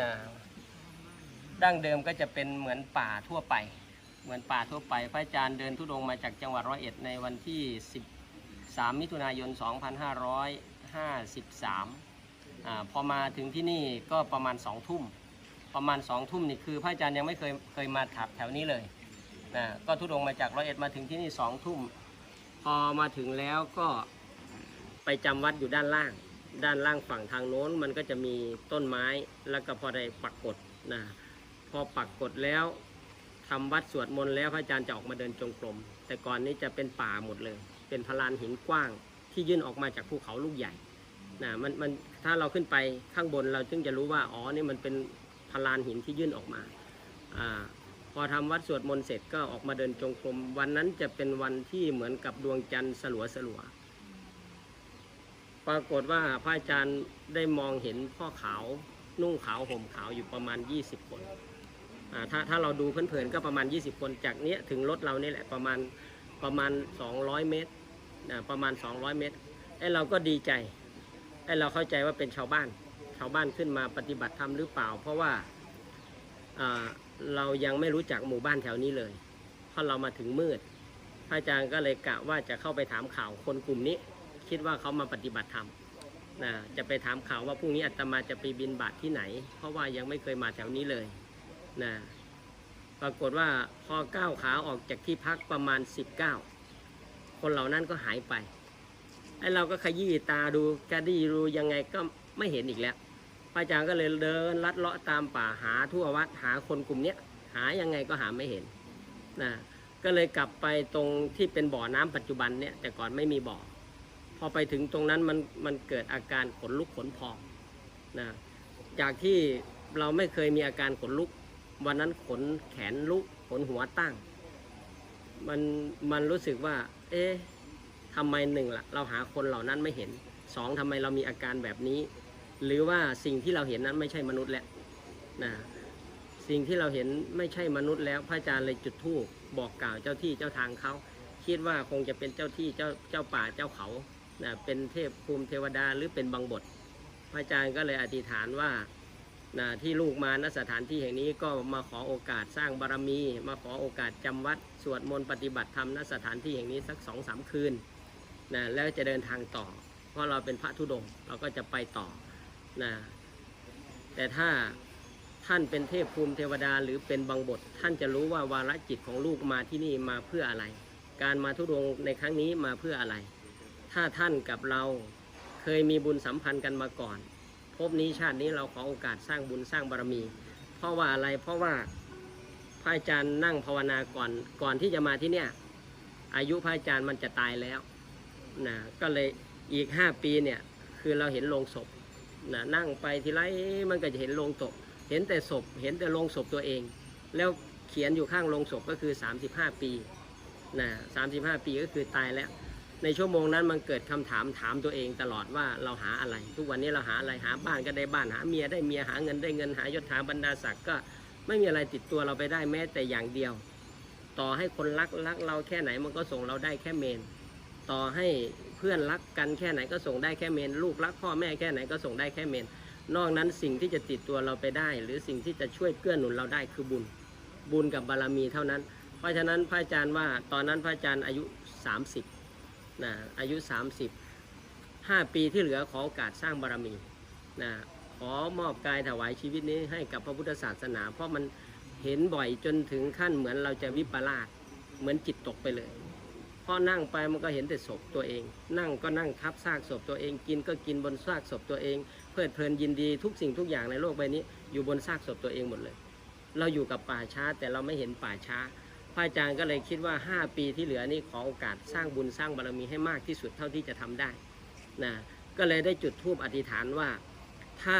นะดั้งเดิมก็จะเป็นเหมือนป่าทั่วไป เหมือนป่าทั่วไป พระอาจารย์เดินทุดงมาจากจังหวัดร้อยเอ็ดในวันที่ 13 มิถุนายน 2553อาพอมาถึงที่นี่ก็ประมาณ2ทุ่ม ประมาณ2ทุ่มนี่คือพระอาจารย์ยังไม่เคยเคยมาถับแถวนี้เลยนะก็ทุดงมาจากร้อยเอ็ดมาถึงที่นี่2ทุ่ม พอมาถึงแล้วก็ไปจำวัดอยู่ด้านล่าง ด้านล่างฝั่งทางโน้นมันก็จะมีต้นไม้แล้วก็พอได้ปักกดนะพอปักกดแล้วทำวัดสวดมนต์แล้วพระอาจารย์จะออกมาเดินจงกรม แต่ก่อนนี้จะเป็นป่าหมดเลย เป็นพลานหินกว้างที่ยื่นออกมาจากภูเขาลูกใหญ่นะมันมันถ้าเราขึ้นไปข้างบนเราจึงจะรู้ว่าอ๋อนี่มันเป็นพลานหินที่ยื่นออกมาอ่าพอทำวัดสวดมนต์เสร็จก็ออกมาเดินจงกรม วันนั้นจะเป็นวันที่เหมือนกับดวงจันทร์สลัวสลัว ปรากฏว่าพระอาจารย์ได้มองเห็นพ่อขาวนุ่งขาวห่มขาวอยู่ประมาณ 20 คนอ่าถ้าถ้าเราดูเพลินๆก็ประมาณ 20 คนจากเนี้ยถึงรถเรานี่แหละประมาณประมาณ 200 เมตรนะประมาณ 200 เมตรไอ้เราก็ดีใจไอ้เราเข้าใจว่าเป็นชาวบ้าน ชาวบ้านขึ้นมาปฏิบัติธรรมหรือเปล่า เพราะว่าเรายังไม่รู้จักหมู่บ้านแถวนี้เลยเพราะเรามาถึงมืดพระอาจารย์ก็เลยกะว่าจะเข้าไปถามข่าวคนกลุ่มนี้ คิดว่าเขามาปฏิบัติธรรมนะจะไปถามข่าวว่าพรุ่งนี้อาตมาจะไปบินบาตทที่ไหน เพราะว่ายังไม่เคยมาแถวนี้เลยนะปรากฏว่าพอก้าวขาออกจากที่พักประมาณ 19 คนเหล่านั้นก็หายไปไอ้เราก็ขยี้ตาดูกระดีดูยังไงก็ไม่เห็นอีกแล้วพระอาจารย์ก็เลยเดินลัดเลาะตามป่าหาทั่ววัดหาคนกลุ่มเนี้ยหายังไงก็หาไม่เห็นนะก็เลยกลับไปตรงที่เป็นบ่อน้ำปัจจุบันเนี่ยแต่ก่อนไม่มีบ่อ พอไปถึงตรงนั้นมันมันเกิดอาการขนลุกขนพองนะจากที่เราไม่เคยมีอาการขนลุก วันนั้นขนแขนลุกขนหัวตั้ง มันมันรู้สึกว่า เอ๊ะทำไมหนึ่งล่ะเราหาคนเหล่านั้นไม่เห็นสองทำไมเรามีอาการแบบนี้ หรือว่าสิ่งที่เราเห็นนั้นไม่ใช่มนุษย์แล้วนะสิ่งที่เราเห็นไม่ใช่มนุษย์แล้วพระอาจารย์เลยจุดธูปบอกกล่าวเจ้าที่เจ้าทางเขาคิดว่าคงจะเป็นเจ้าที่เจ้าเจ้าป่าเจ้าเขา นะเป็นเทพภูมิเทวดาหรือเป็นบังบท พระอาจารย์ก็เลยอธิษฐานว่านะที่ลูกมาณสถานที่แห่งนี้ก็มาขอโอกาสสร้างบารมี มาขอโอกาสจำวัดสวดมนต์ปฏิบัติธรรมณสถานที่แห่งนี้สักสองสามคืนนะแล้วจะเดินทางต่อ เพราะเราเป็นพระธุดงค์เราก็จะไปต่อนะแต่ถ้าท่านเป็นเทพภูมิเทวดาหรือเป็นบังบท ท่านจะรู้ว่าวาระจิตของลูกมาที่นี่มาเพื่ออะไร การมาทุดงในครั้งนี้มาเพื่ออะไร ถ้าท่านกับเราเคยมีบุญสัมพันธ์กันมาก่อน พบนี้ชาตินี้เราขอโอกาสสร้างบุญสร้างบารมี เพราะว่าอะไรเพราะว่าพระอาจารย์นั่งภาวนาก่อนก่อนที่จะมาที่เนี่ยอายุพระอาจารย์มันจะตายแล้วนะก็เลยอีกห้าปีเนี่ยคือเราเห็นโลงศพนะนั่งไปทีไรมันก็จะเห็นโลงศพเห็นแต่ศพ เห็นแต่โลงศพตัวเอง แล้วเขียนอยู่ข้างโลงศพก็คือ 35 ปีนะ35 ปีก็คือตายแล้ว ในชั่วโมงนั้นมันเกิดคำถามถามตัวเองตลอดว่าเราหาอะไร ทุกวันนี้เราหาอะไรหาบ้านก็ได้บ้านหาเมียได้เมียหาเงินได้เงินหายศถาบรรดาศักดิ์ก็ไม่มีอะไรติดตัวเราไปได้แม้แต่อย่างเดียว ต่อให้คนรักรักเราแค่ไหนมันก็ส่งเราได้แค่เมน ต่อให้เพื่อนรักกันแค่ไหนก็ส่งได้แค่เมน ลูกรักพ่อแม่แค่ไหนก็ส่งได้แค่เมน นอกนั้นสิ่งที่จะติดตัวเราไปได้ หรือสิ่งที่จะช่วยเกื้อหนุนเราได้คือบุญ บุญกับบารมีเท่านั้น เพราะฉะนั้นพระอาจารย์ว่าตอนนั้นพระอาจารย์อายุ 30 นะอายุ 30 5 ปีที่เหลือขอโอกาสสร้างบารมีนะขอมอบกายถวายชีวิตนี้ให้กับพระพุทธศาสนา เพราะมันเห็นบ่อยจนถึงขั้นเหมือนเราจะวิปลาสเหมือนจิตตกไปเลยพอนั่งไปมันก็เห็นแต่ศพตัวเอง นั่งก็นั่งทับซากศพตัวเอง กินก็กินบนซากศพตัวเอง เพลิดเพลินยินดีทุกสิ่งทุกอย่างในโลกใบนี้ อยู่บนซากศพตัวเองหมดเลย เราอยู่กับป่าช้าแต่เราไม่เห็นป่าช้า ระอาจารย์ก็เลยคิดว่า 5 ปีที่เหลือนี่ขอโอกาสสร้างบุญสร้างบารมีให้มากที่สุดเท่าที่จะทำได้นะก็เลยได้จุดธูปอธิษฐานว่า ถ้า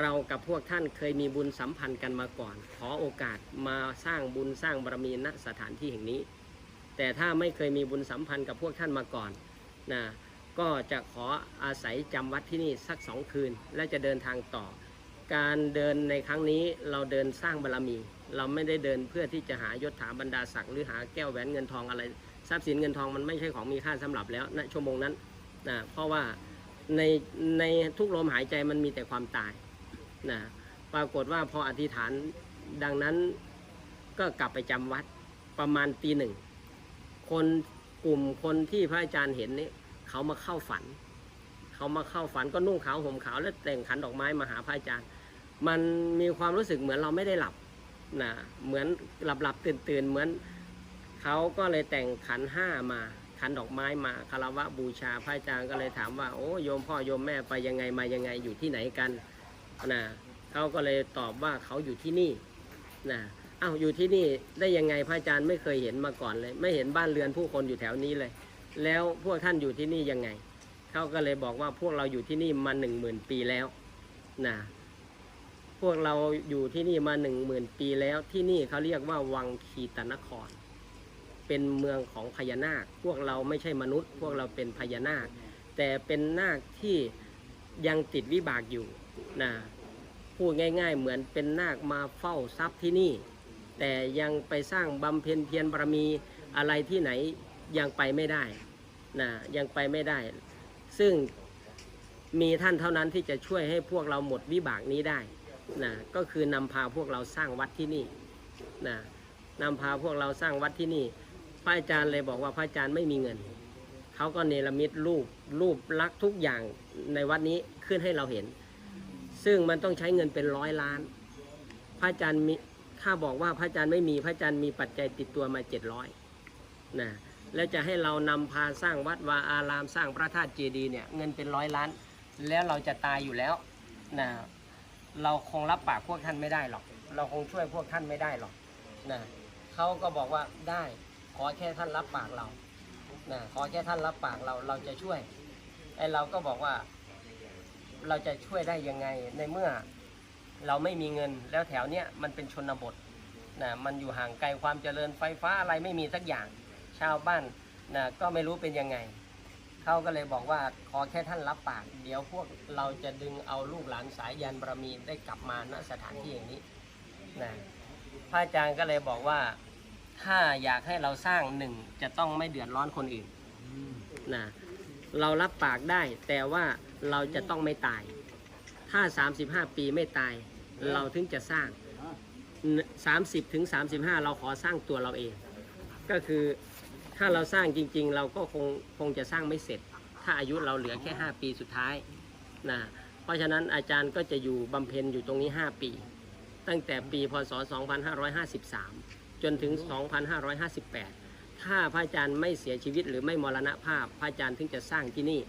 เรากับพวกท่านเคยมีบุญสัมพันธ์กันมาก่อน ขอโอกาสมาสร้างบุญสร้างบารมีณสถานที่แห่งนี้ แต่ถ้าไม่เคยมีบุญสัมพันธ์กับพวกท่านมาก่อนนะก็จะขออาศัยจำวัดที่นี่สักสองคืน และจะเดินทางต่อ การเดินในครั้งนี้เราเดินสร้างบารมี เราไม่ได้เดินเพื่อที่จะหายศถาบรรดาศักดิ์หรือหาแก้วแหวนเงินทองอะไร ทรัพย์สินเงินทองมันไม่ใช่ของมีค่าสำหรับแล้วณชั่วโมงนั้นนะเพราะว่าในในทุกลมหายใจมันมีแต่ความตายนะปรากฏว่าพออธิษฐานดังนั้นก็กลับไปจำวัดประมาณตีหนึ่งคนกลุ่มคนที่พระอาจารย์เห็นนี่เขามาเข้าฝัน เขามาเข้าฝันก็นุ่งขาวห่มขาวแล้วแต่งขันดอกไม้มาหาพระอาจารย์ มันมีความรู้สึกเหมือนเราไม่ได้หลับ นะเหมือนหลับหลับตื่นตื่นๆเหมือนเขาก็เลยแต่งขันห้ามาขันดอกไม้มาคารวะบูชาพระอาจารย์ก็เลยถามว่าโอ้โยมพ่อโยมแม่ไปยังไงมายังไงอยู่ที่ไหนกันนะเขาก็เลยตอบว่าเขาอยู่ที่นี่นะอ้าวอยู่ที่นี่ได้ยังไงพระอาจารย์ไม่เคยเห็นมาก่อนเลย ไม่เห็นบ้านเรือนผู้คนอยู่แถวนี้เลย แล้วพวกท่านอยู่ที่นี่ยังไงเขาก็เลยบอกว่าพวกเราอยู่ที่นี่มาหนึ่งหมื่นปีแล้วนะ พวกเราอยู่ที่นี่มาหนึ่งหมื่นปีแล้ว ที่นี่เขาเรียกว่าวังคีตนคร เป็นเมืองของพญานาค พวกเราไม่ใช่มนุษย์ พวกเราเป็นพญานาค แต่เป็นนาคที่ยังติดวิบากอยู่นะพูดง่าย ๆ เหมือนเป็นนาคมาเฝ้าทรัพย์ที่นี่ แต่ยังไปสร้างบำเพ็ญเพียรบารมีอะไรที่ไหนยังไปไม่ได้นะยังไปไม่ได้ ซึ่งมีท่านเท่านั้นที่จะช่วยให้พวกเราหมดวิบากนี้ได้ นะก็คือนำพาพวกเราสร้างวัดที่นี่นะนำพาพวกเราสร้างวัดที่นี่พระอาจารย์เลยบอกว่าพระอาจารย์ไม่มีเงินเขาก็เนรมิตรูปรูปลักษ์ทุกอย่างในวัดนี้ขึ้นให้เราเห็น ซึ่งมันต้องใช้เงินเป็นร้อยล้าน พระอาจารย์มีถ้าบอกว่าพระอาจารย์ไม่มีพระอาจารย์มีปัจจัยติดตัวมาเจ็ดร้อยนะแล้วจะให้เรานำพาสร้างวัดวาอารามสร้างพระธาตุเจดีย์เนี่ยเงินเป็นร้อยล้าน แล้วเราจะตายอยู่แล้วนะ เราคงรับปากพวกท่านไม่ได้หรอก เราคงช่วยพวกท่านไม่ได้หรอกนะเขาก็บอกว่าได้ขอแค่ท่านรับปากเรานะขอแค่ท่านรับปากเราเราจะช่วยไอเราก็บอกว่า เราจะช่วยได้ยังไงในเมื่อเราไม่มีเงินแล้วแถวเนี้ยมันเป็นชนบทนะมันอยู่ห่างไกลความเจริญไฟฟ้าอะไรไม่มีสักอย่าง ชาวบ้านนะก็ไม่รู้เป็นยังไง เขาก็เลยบอกว่าขอแค่ท่านรับปาก เดี๋ยวพวกเราจะดึงเอาลูกหลานสายยันบารมีได้กลับมาณสถานที่อย่างนี้นะพระอาจารย์ก็เลยบอกว่าถ้าอยากให้เราสร้างหนึ่งจะต้องไม่เดือดร้อนคนอื่นนะเรารับปากได้ แต่ว่าเราจะต้องไม่ตาย ถ้า 35 ปีไม่ตาย เราถึงจะสร้าง 30ถึง35 เราขอสร้างตัวเราเอง ก็คือ ถ้าเราสร้างจริง ๆ เราก็คงคงจะสร้างไม่เสร็จ ถ้าอายุเราเหลือแค่ 5 ปีสุดท้ายนะเพราะฉะนั้นอาจารย์ก็จะอยู่บำเพ็ญอยู่ตรงนี้ 5 ปี ตั้งแต่ปีพศ 2553 จนถึง 2558 ถ้าพระอาจารย์ไม่เสียชีวิตหรือไม่มรณภาพ พระอาจารย์ถึงจะสร้างที่นี่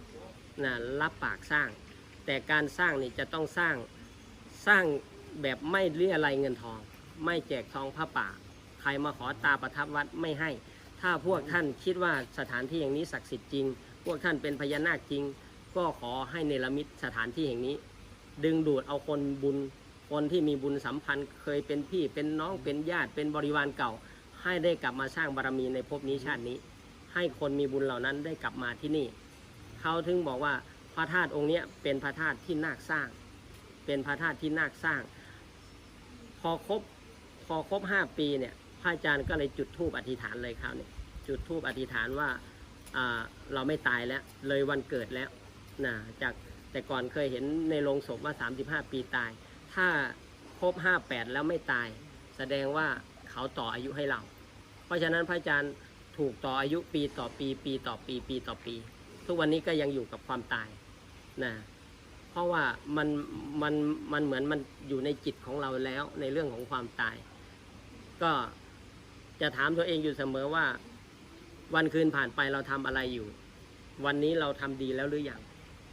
นะรับปากสร้าง แต่การสร้างนี่จะต้องสร้างสร้างแบบไม่เรียอะไรยเงินทอง ไม่แจกทองผ้าป่า ใครมาขอตาประทับวัดไม่ให้ ถ้าพวกท่านคิดว่าสถานที่แห่งนี้ศักดิ์สิทธิ์จริง พวกท่านเป็นพญานาคจริง ก็ขอให้เนรมิตสถานที่แห่งนี้ ดึงดูดเอาคนบุญ คนที่มีบุญสัมพันธ์ เคยเป็นพี่เป็นน้องเป็นญาติเป็นบริวารเก่า ให้ได้กลับมาสร้างบารมีในภพนี้ชาตินี้ ให้คนมีบุญเหล่านั้นได้กลับมาที่นี่ เขาถึงบอกว่าพระธาตุองค์นี้เป็นพระธาตุที่นาคสร้าง เป็นพระธาตุที่นาคสร้าง พอครบพอครบห้าปีเนี่ย พระอาจารย์ก็เลยจุดธูปอธิษฐานเลยคราวนี้จุดธูปอธิษฐานว่าอ่าเราไม่ตายแล้วเลยวันเกิดแล้วนะจากแต่ก่อนเคยเห็นในโรงศพว่า 35 ปีตาย ถ้าครบ 58 แล้วไม่ตาย แสดงว่าเขาต่ออายุให้เรา เพราะฉะนั้นพระอาจารย์ถูกต่ออายุปีต่อปีปีต่อปีปีต่อปี ทุกวันนี้ก็ยังอยู่กับความตายนะเพราะว่ามันมันมันเหมือนมันอยู่ในจิตของเราแล้วในเรื่องของความตาย ก็ จะถามตัวเองอยู่เสมอว่า วันคืนผ่านไปเราทำอะไรอยู่ วันนี้เราทำดีแล้วหรือยัง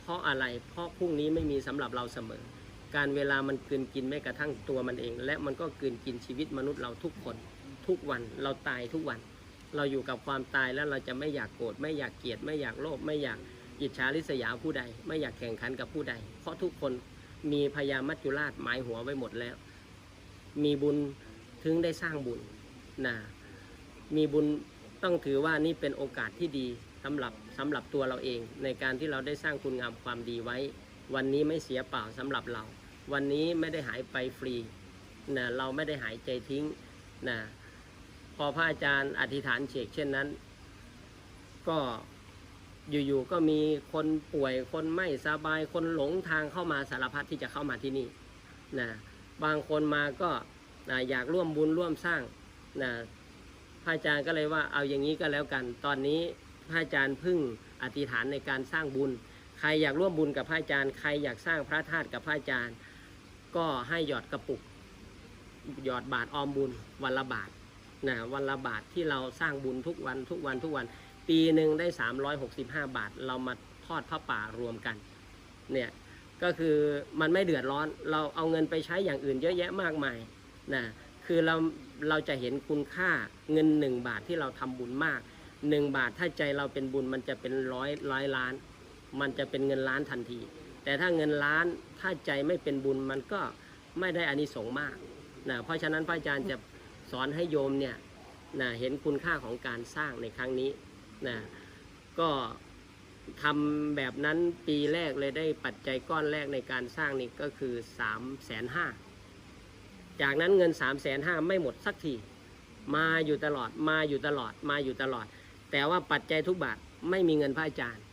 เพราะอะไร เพราะพรุ่งนี้ไม่มีสำหรับเราเสมอ การเวลามันกืนกินแม้กระทั่งตัวมันเอง และมันก็กลืนกินชีวิตมนุษย์เราทุกคน ทุกวันเราตายทุกวัน เราอยู่กับความตายแล้วเราจะไม่อยากโกรธไม่อยากเกลียดไม่อยากโลภไม่อยากอิจฉาริษยาผู้ใด ไม่อยากแข่งขันกับผู้ใด เพราะทุกคนมีพยามัจจุราชหมายหัวไว้หมดแล้ว มีบุญถึงได้สร้างบุญนะ มีบุญต้องถือว่านี่เป็นโอกาสที่ดีสำหรับสำหรับตัวเราเอง ในการที่เราได้สร้างคุณงามความดีไว้ วันนี้ไม่เสียเปล่าสำหรับเรา วันนี้ไม่ได้หายไปฟรีนะเราไม่ได้หายใจทิ้งนะพอพระอาจารย์อธิษฐานเฉกเช่นนั้น ก็อยู่ๆก็มีคนป่วยคนไม่สบายคนหลงทางเข้ามาสารพัดที่จะเข้ามาที่นี่นะบางคนมาก็นะอยากร่วมบุญร่วมสร้างนะ พระอาจารย์ก็เลยว่าเอาอย่างนี้ก็แล้วกัน ตอนนี้พระอาจารย์พึ่งอธิษฐานในการสร้างบุญ ใครอยากร่วมบุญกับพระอาจารย์ ใครอยากสร้างพระธาตุกับพระอาจารย์ ก็ให้หยอดกระปุก หยอดบาทออมบุญวันละบาทนะวันละบาทที่เราสร้างบุญทุกวันทุกวันทุกวัน ปีหนึ่งได้ 365 บาท เรามาทอดพระป่ารวมกันเนี่ยก็คือมันไม่เดือดร้อนเราเอาเงินไปใช้อย่างอื่นเยอะแยะมากมายนะคือเราเราจะเห็นคุณค่า เงิน1บาทที่เราทำบุญมาก1บาทถ้าใจเราเป็นบุญมันจะเป็นร้อยร้อยล้าน มันจะเป็นเงินล้านทันที แต่ถ้าเงินล้านถ้าใจไม่เป็นบุญมันก็ไม่ได้อานิสงส์มากนะเพราะฉะนั้นพระอาจารย์จะสอนให้โยมเนี่ยนะเห็นคุณค่าของการสร้างในครั้งนี้นะก็ทำแบบนั้นปีแรกเลยได้ปัจจัยก้อนแรกในการสร้างนี่ก็คือ3ามแสนห้าจากนั้นเงิน3ามแสนห้าไม่หมดสักที มาอยู่ตลอดมาอยู่ตลอดมาอยู่ตลอด แต่ว่าปัจจัยทุกบาทไม่มีเงินพระอาจารย์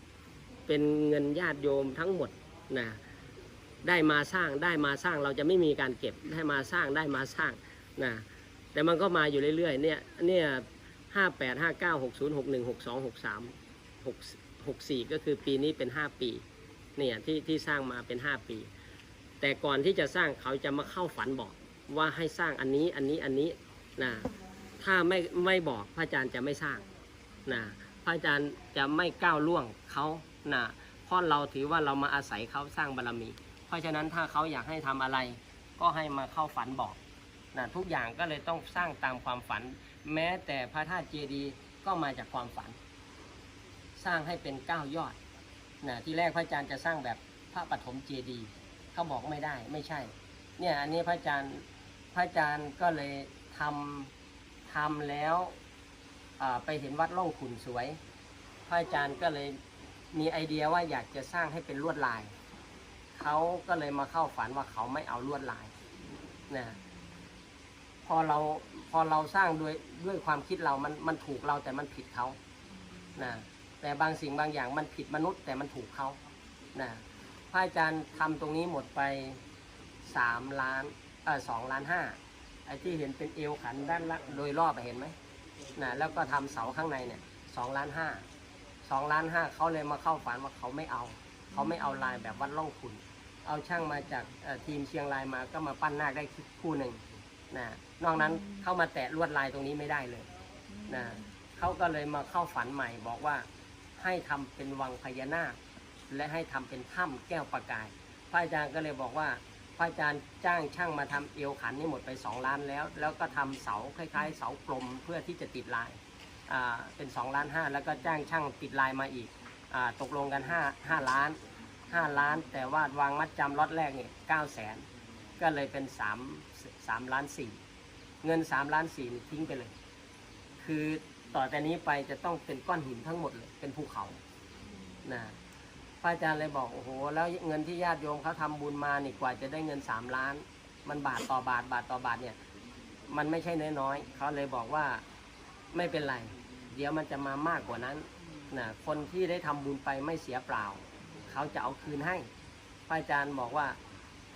เป็นเงินญาติโยมทั้งหมดนะได้มาสร้างได้มาสร้างเราจะไม่มีการเก็บได้มาสร้างได้มาสร้างนะแต่มันก็มาอยู่เรื่อยๆเนี่ยเนี่ยห้าแปดห้าเก้าหกศูนย์หกหนึ่งหกสองหกสามหกหกสี่ก็คือปีนี้เป็นห้าปีเนี่ยที่ที่สร้างมาเป็นห้าปี แต่ก่อนที่จะสร้างเขาจะมาเข้าฝันบอกว่าให้สร้างอันนี้อันนี้อันนี้นะ ถ้าไม่ไม่บอกพระอาจารย์จะไม่สร้างนะพระอาจารย์จะไม่ก้าวล่วงเขานะเพราะเราถือว่าเรามาอาศัยเขาสร้างบารรมี เพราะฉะนั้นถ้าเขาอยากให้ทำอะไร ก็ให้มาเข้าฝันบอกนะทุกอย่างก็เลยต้องสร้างตามความฝัน แม้แต่พระธาตุเจดีย์ก็มาจากความฝัน สร้างให้เป็นเก้ายอดนะที่แรกพระอาจารย์จะสร้างแบบพระปฐมเจดีย์เขาบอกไม่ได้ไม่ใช่ เนี่ยอันนี้พระอาจารย์พระอาจารย์ก็เลยทำ ทำแล้วไปเห็นวัดล่องขุนสวยพระอาจารย์ก็เลยมีไอเดียว่าอยากจะสร้างให้เป็นลวดลาย เขาก็เลยมาเข้าฝันว่าเขาไม่เอาลวดลายนะพอเราพอเราสร้างด้วยด้วยความคิดเรามันมันถูกเราแต่มันผิดเขานะแต่บางสิ่งบางอย่างมันผิดมนุษย์แต่มันถูกเขานะพระอาจารย์ทำตรงนี้หมดไปสามล้านเออสองล้านห้า ไอ้ที่เห็นเป็นเอวขันด้านละโดยรอบอะเห็นไหมนะแล้วก็ทำเสาข้างในเนี่ยสองล้านห้าสองล้านห้าเขาเลยมาเข้าฝันว่าเขาไม่เอา เขาไม่เอาลายแบบวัดล่องขุนเอาช่างมาจากทีมเชียงรายมาก็มาปั้นนาคได้คู่หนึ่งนะนอกนั้นเข้ามาแตะลวดลายตรงนี้ไม่ได้เลยนะเขาก็เลยมาเข้าฝันใหม่บอกว่าให้ทำเป็นวังพญานาคและให้ทำเป็นถ้ำแก้วประกาย พระอาจารย์ก็เลยบอกว่า พระอาจารย์จ้างช่างมาทำเอวขันนี่หมดไป 2 ล้านแล้ว แล้วก็ทำเสาคล้าย ๆ เสากลมเพื่อที่จะติดลายเป็น2ล้าน5แล้วก็จ้างช่างติดลายมาอีกอตกลงกัน 5 5 ล้าน 5 ล้าน แต่ว่าวางมัดจำล็อตแรกเนี่ย9แสนก็เลยเป็น3 3ล้าน4เงิน3ล้าน4นี่ทิ้งไปเลย คือต่อแต่นี้ไปจะต้องเป็นก้อนหินทั้งหมดเลยเป็นภูเขานะ พระอาจารย์เลยบอกโอ้โห แล้วเงินที่ญาติโยมเขาทำบุญมานี่กว่าจะได้เงิน3ล้าน มันบาทต่อบาทบาทต่อบาทเนี่ย มันไม่ใช่น้อยๆเขาเลยบอกว่าไม่เป็นไร เดี๋ยวมันจะมามากกว่านั้นนะคนที่ได้ทำบุญไปไม่เสียเปล่า เขาจะเอาคืนให้พระอาจารย์บอกว่า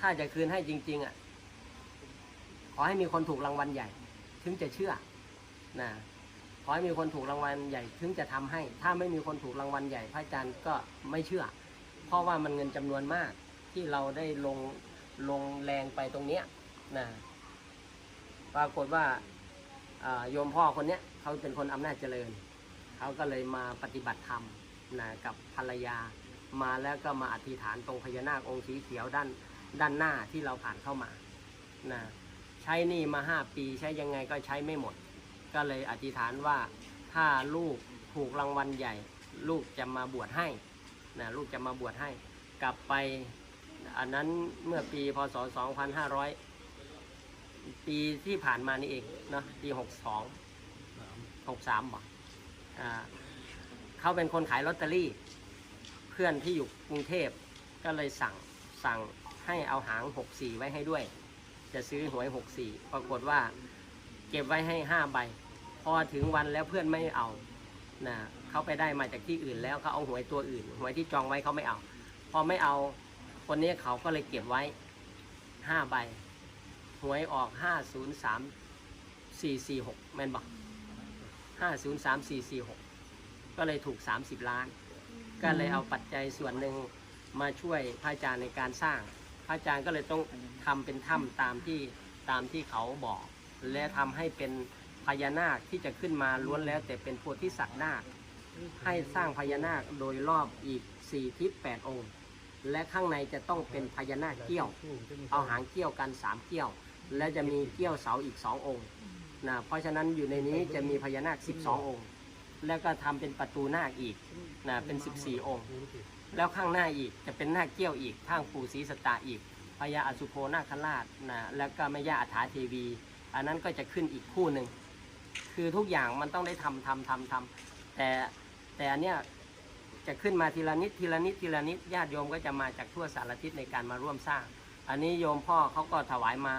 ถ้าจะคืนให้จริง ๆอะขอให้มีคนถูกรางวัลใหญ่ ถึงจะเชื่อนะ ขอให้มีคนถูกรางวัลใหญ่ถึงจะทำให้ ถ้าไม่มีคนถูกรางวัลใหญ่พระอาจารย์ก็ไม่เชื่อ เพราะว่ามันเงินจำนวนมากที่เราได้ลงลงแรงไปตรงเนี้ยนะปรากฏว่าโยมพ่อคนเนี้ยเขาเป็นคนอำนาจเจริญ เขาก็เลยมาปฏิบัติธรรมนะกับภรรยามาแล้วก็มาอธิษฐานตรงพญานาคองค์สีเขียวด้านด้านหน้าที่เราผ่านเข้ามานะใช้นี่มาห้าปีใช้ยังไงก็ใช้ไม่หมด ก็เลยอธิษฐานว่าถ้าลูกถูกรางวัลใหญ่ ลูกจะมาบวชให้นะลูกจะมาบวชให้ กลับไปอันนั้นเมื่อปีพศ 2500 ปีที่ผ่านมานี่เองเนาะปี 62 63บอกอ่าเขาเป็นคนขายลอตเตอรี่ เพื่อนที่อยู่กรุงเทพก็เลยสั่งสั่งให้เอาหาง 64 ไว้ให้ด้วย จะซื้อหวย 64 ปรากฏว่าเก็บไว้ให้ 5 ใบ อถึงวันแล้วเพื่อนไม่เอานะเขาไปได้มาจากที่อื่นแล้วเขาเอาหวยตัวอื่นหวยที่จองไว้เขาไม่เอา พอไม่เอาคนนี้เขาก็เลยเก็บไว้5ใบหวยออกห้าศูนย์สามสี่สี่หกแมนบอกห้าศูนย์สามสี่สี่หกก็เลยถูกสามสิบล้าน ก็เลยเอาปัจจัยส่วนหนึ่งมาช่วยพระอาจารย์ในการสร้าง พระอาจารย์ก็เลยต้องทำเป็นถ้ำตามที่ตามที่เขาบอก และทำให้เป็น พญานาคที่จะขึ้นมาล้วนแล้วแต่เป็นโพธิสัตว์นาคให้สร้างพญานาคโดยรอบอีก4ทิศ8องค์ และข้างในจะต้องเป็นพญานาคเกี้ยว เอาหางเกี้ยวกัน3เกี้ยว และจะมีเกี้ยวเสาอีก 2 องค์นะเพราะฉะนั้นอยู่ในนี้จะมีพญานาค 12 องค์ แล้วก็ทำเป็นประตูนาคอีกนะเป็น 14 องค์ แล้วข้างหน้าอีกจะเป็นนาคเกี้ยวอีกข้างปู่ศรีสตตาอีกพญาอสุโภนาคราชนะแล้วก็แม่ย่าอาถาเทวี อันนั้นก็จะขึ้นอีกคู่หนึ่ง คือทุกอย่างมันต้องได้ทำทำทำทำแต่แต่อันเนี้ยจะขึ้นมาทีละนิดทีละนิดทีละนิดญาติโยมก็จะมาจากทั่วสารทิศในการมาร่วมสร้าง อันนี้โยมพ่อเขาก็ถวายมา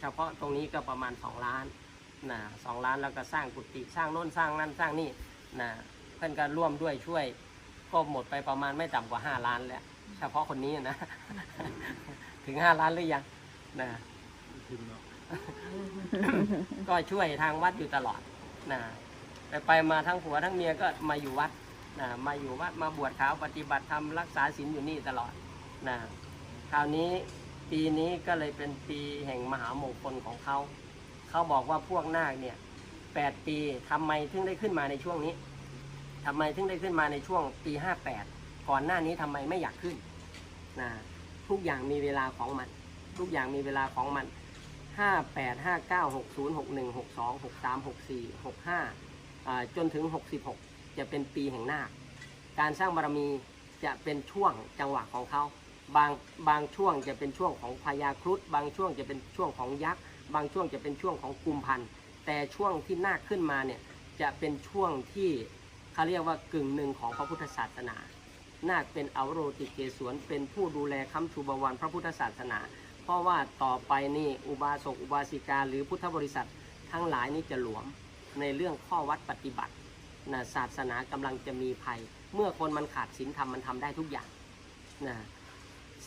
เฉพาะตรงนี้ก็ประมาณ 2 ล้านนะสองล้านแล้วก็สร้างกุฏิสร้างโน่นสร้างนั่นสร้างนี่นะเพื่อนก็ร่วมด้วยช่วย ก็หมดไปประมาณไม่ต่ำกว่า 5 ล้านแล้วเฉพาะคนนี้นะ ถึง 5 ล้านหรือยังนะ ก็ช่วยทางวัดอยู่ตลอดนะไปไปมาทั้งผัวทั้งเมียก็มาอยู่วัดนะมาอยู่วัดมาบวชขาวปฏิบัติธรรมรักษาศีลอยู่นี่ตลอดนะคราวนี้ปีนี้ก็เลยเป็นปีแห่งมหามงคลของเขาเขาบอกว่าพวกนาคเนี่ยแปดปีทำไมถึงได้ขึ้นมาในช่วงนี้ทำไมถึงได้ขึ้นมาในช่วงปีห้าแปดก่อนหน้านี้ทำไมไม่อยากขึ้นนะทุกอย่างมีเวลาของมัน ทุกอย่างมีเวลาของมัน ห้าแปดห้าเก้าหกศูนย์หกหนึ่งหกสองหกสามหกสี่หกห้าจนถึงหกสิบหกจะเป็นปีแห่งนาคการสร้างบารมีจะเป็นช่วงจังหวะของเขาบางบางช่วงจะเป็นช่วงของพญาครุฑบางช่วงจะเป็นช่วงของยักษ์บางช่วงจะเป็นช่วงของกุมพันธ์แต่ช่วงที่นาคขึ้นมาเนี่ยจะเป็นช่วงที่เขาเรียกว่ากึ่งหนึ่งของพระพุทธศาสนา นาคเป็นอวโรติเกศวนเป็นผู้ดูแลค้ำชูบวรพระพุทธศาสนา เพราะว่าต่อไปนี่อุบาสกอุบาสิกา หรือพุทธบริษัททั้งหลายนี่จะหลวมในเรื่องข้อวัดปฏิบัตินะศาสนากำลังจะมีภัย เมื่อคนมันขาดศีลธรรมมันทำได้ทุกอย่างนะ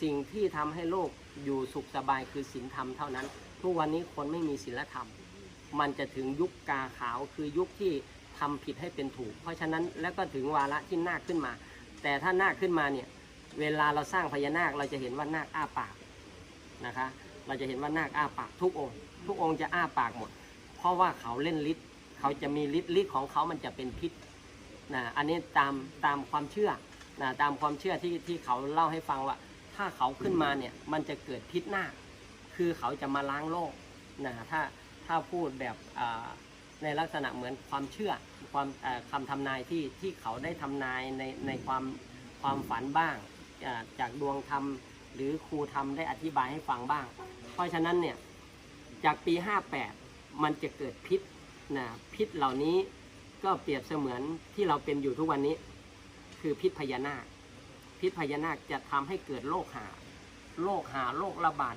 สิ่งที่ทำให้โลกอยู่สุขสบายคือศีลธรรมเท่านั้น ทุกวันนี้คนไม่มีศีลธรรม มันจะถึงยุคกาขาวคือยุคที่ทำผิดให้เป็นถูก เพราะฉะนั้นแล้วก็ถึงวาระที่นาคขึ้นมา แต่ถ้านาคขึ้นมาเนี่ยเวลาเราสร้างพญานาคเราจะเห็นว่านาคอ้าปาก นะคะ เราจะเห็นว่านาคอ้าปากทุกองค์ ทุกองค์จะอ้าปากหมด เพราะว่าเขาเล่นฤทธิ์เขาจะมีฤทธิ์ฤทธิ์ของเขามันจะเป็นพิษนะอันนี้ตามตามความเชื่อนะตามความเชื่อที่ที่เขาเล่าให้ฟังว่า ถ้าเขาขึ้นมาเนี่ยมันจะเกิดพิษนาคคือเขาจะมาล้างโลกนะถ้าถ้าพูดแบบในลักษณะเหมือนความเชื่อความคำทำนายที่ที่เขาได้ทำนายในในความความฝันบ้างจากดวงธรรม หรือครูทำได้อธิบายให้ฟังบ้าง เพราะฉะนั้นเนี่ยจากปี 58 มันจะเกิดพิษนะพิษเหล่านี้ก็เปรียบเสมือนที่เราเป็นอยู่ทุกวันนี้ คือพิษพญานาค พิษพญานาคจะทำให้เกิดโรคหาโรคหาโรคระบาด